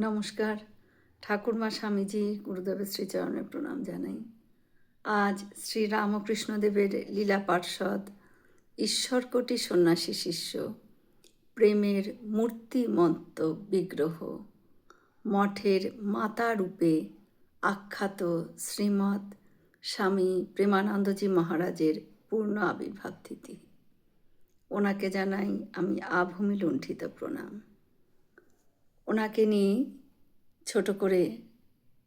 নমস্কার। ঠাকুরমা স্বামীজি গুরুদেবের শ্রীচরণে প্রণাম জানাই। আজ শ্রী রামকৃষ্ণদেবের লীলা পার্ষদ ঈশ্বরকোটি সন্ন্যাসী শিষ্য, প্রেমের মূর্তিমন্ত বিগ্রহ, মঠের মাতা রূপে আখ্যাত শ্রীমৎ স্বামী প্রেমানন্দজি মহারাজের পূর্ণ আবির্ভাব তিথি। ওনাকে জানাই আমি আভূমি লুণ্ঠিত প্রণাম। ওনাকে নিয়ে ছোট করে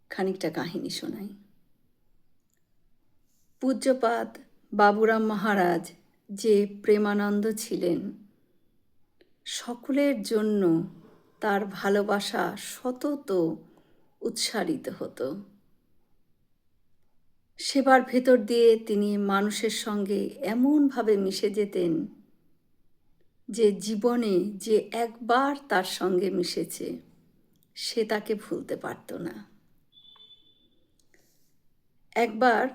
খানিকটা কাহিনী শোনাই। পূজ্যপাদ বাবুরাম মহারাজ যে প্রেমানন্দ ছিলেন, সকলের জন্য তার ভালোবাসা সতত উৎসারিত হতো। সেবার ভেতর দিয়ে তিনি মানুষের সঙ্গে এমনভাবে মিশে যেতেন যে জীবনে যে একবার তার সঙ্গে মিশেছে, সে তাকে ভুলতে পারত না। একবার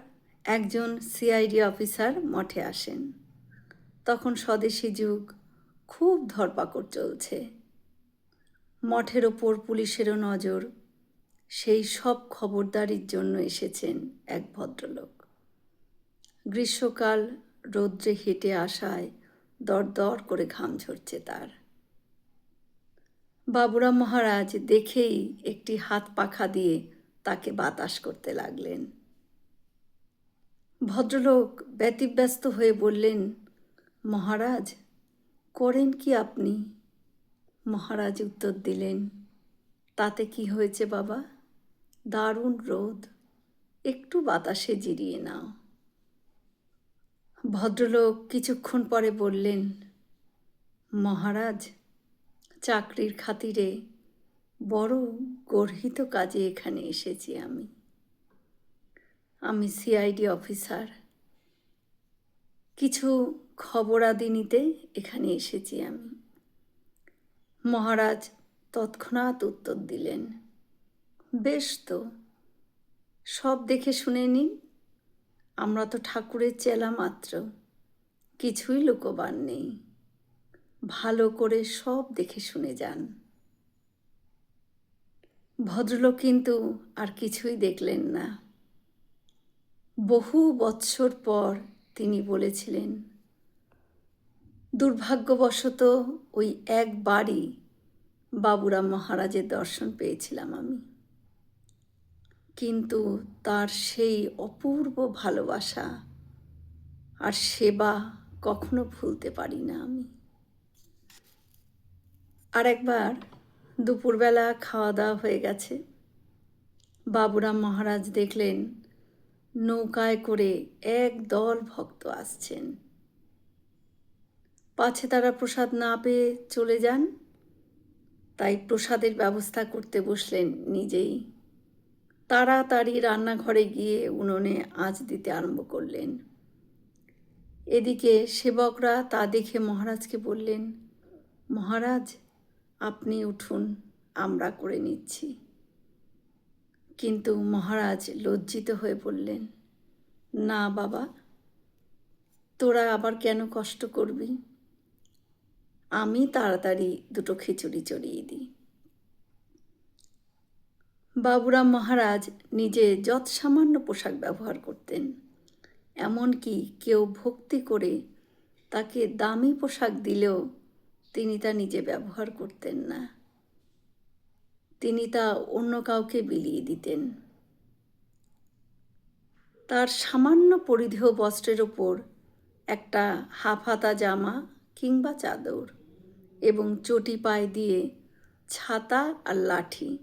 একজন সিআইডি অফিসার মঠে আসেন। তখন স্বদেশী যুগ খুব ধরপাকড় চলছে। মঠের ওপর পুলিশেরও নজর, সেই সব খবরদারির জন্য এসেছেন এক ভদ্রলোক। গ্রীষ্মকাল রৌদ্রে হেঁটে আসায় দর দর করে ঘাম ঝরছে তার। বাবুরাম মহারাজ দেখেই একটি হাত পাখা দিয়ে তাকে বাতাস করতে লাগলেন। ভদ্রলোক ব্যতিব্যস্ত হয়ে বললেন, মহারাজ, করেন কি আপনি? মহারাজ উত্তর দিলেন, তাতে কি হয়েছে বাবা? দারুণ রোদ, একটু বাতাসে জিরিয়ে নাও। ভদ্রলোক কিছুক্ষণ পরে বললেন, মহারাজ, চাকরির খাতিরে বড় গর্হিত কাজে এখানে এসেছি আমি। আমি সিআইডি অফিসার। কিছু খবরাদি নিতে এখানে এসেছি আমি। মহারাজ তৎক্ষণাৎ উত্তর দিলেন, বেশ তো, সব দেখে শুনে নিন। আমরা তো ঠাকুরের চেলা মাত্র। কিছুই লোকবান নেই। ভালো করে সব দেখে শুনে যান। ভদ্রলোক কিন্তু আর কিছুই দেখলেন না। বহু বৎসর পর তিনি বলেছিলেন, দুর্ভাগ্যবশত ওই একবারই বাবুরাম মহারাজের দর্শন পেয়েছিলাম আমি। কিন্তু তার সেই অপূর্ব ভালোবাসা আর সেবা কখনো ভুলতে পারি না আমি। আর একবার দুপুরবেলা খাওয়া দাওয়া হয়ে গেছে। বাবুরাম মহারাজ দেখলেন নৌকায় করে এক দল ভক্ত আসছেন। পাছে তারা প্রসাদ না পেয়ে চলে যান। তাই প্রসাদের ব্যবস্থা করতে বসলেন নিজেই। তাড়াতাড়ি রান্নাঘরে গিয়ে উনুনে আঁচ দিতে আরম্ভ করলেন। এদিকে সেবকরা তা দেখে মহারাজকে বললেন, মহারাজ, আপনি উঠুন, আমরা করে নিচ্ছি। কিন্তু মহারাজ লজ্জিত হয়ে বললেন, না বাবা, তোরা আবার কেন কষ্ট করবি? আমি তাড়াতাড়ি দুটো খিচুড়ি চড়িয়ে দিই। বাবুরাম মহারাজ নিজে যৎ সামান্য পোশাক ব্যবহার করতেন। এমনকি কেউ ভক্তি করে তাকে দামি পোশাক দিলেও তিনি তা নিজে ব্যবহার করতেন না। তিনি তা অন্য কাউকে বিলিয়ে দিতেন। তার সামান্য পরিধেয় বস্ত্রের ওপর একটা হাফ হাতা জামা কিংবা চাদর এবং চটি পায়ে দিয়ে ছাতা আর লাঠি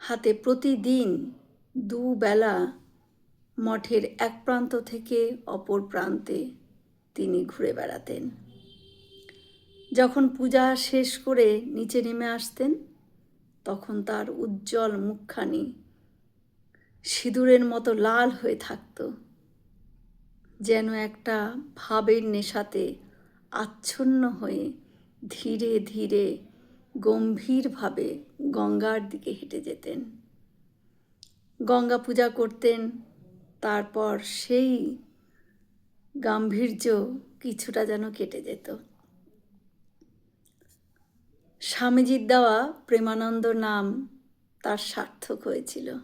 হাতে প্রতিদিন দুবেলা মঠের এক প্রান্ত থেকে অপর প্রান্তে তিনি ঘুরে বেড়াতেন। যখন পূজা শেষ করে নিচে নেমে আসতেন, তখন তার উজ্জ্বল মুখখানি সিঁদুরের মতো লাল হয়ে থাকত, যেন একটা ভাবের নেশাতে আচ্ছন্ন হয়ে ধীরে ধীরে গম্ভীরভাবে গঙ্গার দিকে হেঁটে যেতেন। গঙ্গা পূজা করতেন, তারপর সেই গাম্ভীর্য কিছুটা যেন কেটে যেত। স্বামীজির দেওয়া প্রেমানন্দ নাম তার সার্থক হয়েছিল।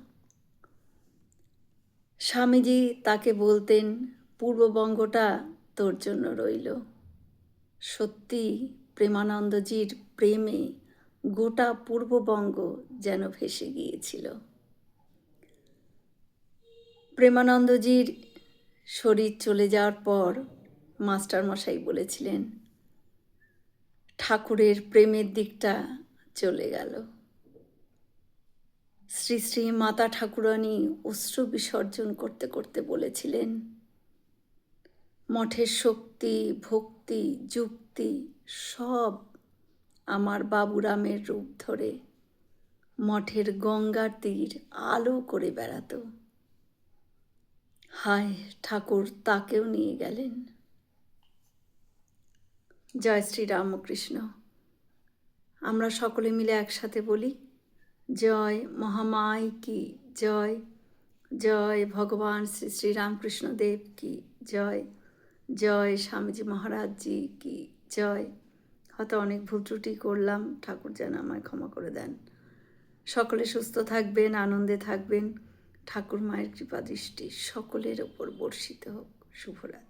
স্বামীজি তাকে বলতেন, পূর্ববঙ্গটা তোর জন্য রইল। সত্যি প্রেমানন্দজির প্রেমে গোটা পূর্ববঙ্গ যেন ভেসে গিয়েছিল। প্রেমানন্দজির শরীর চলে যাওয়ার পর মাস্টারমশাই বলেছিলেন, ঠাকুরের প্রেমের দিকটা চলে গেল। শ্রী শ্রী মাতা ঠাকুরানী অশ্রু বিসর্জন করতে করতে বলেছিলেন, মঠের শক্তি, ভক্তি, যুক্তি সব আমার বাবুরামের রূপ ধরে। মঠের গঙ্গার তীর আলো করে বেড়াতো। হায়, ঠাকুর তাকেও নিয়ে গেলেন। জয় শ্রী রামকৃষ্ণ। আমরা সকলে মিলে একসাথে বলি, জয় মহামাই কি, জয় জয় ভগবান শ্রী শ্রী রামকৃষ্ণ দেব কি, জয় জয় স্বামীজি মহারাজজি কি, জয়। হয়তো অনেক ভুল ত্রুটি করলাম, ঠাকুর যেন আমায় ক্ষমা করে দেন। সকলে সুস্থ থাকবেন, আনন্দে থাকবেন। ঠাকুর মায়ের কৃপা দৃষ্টি সকলের ওপর বর্ষিত হোক। শুভরাত্রি।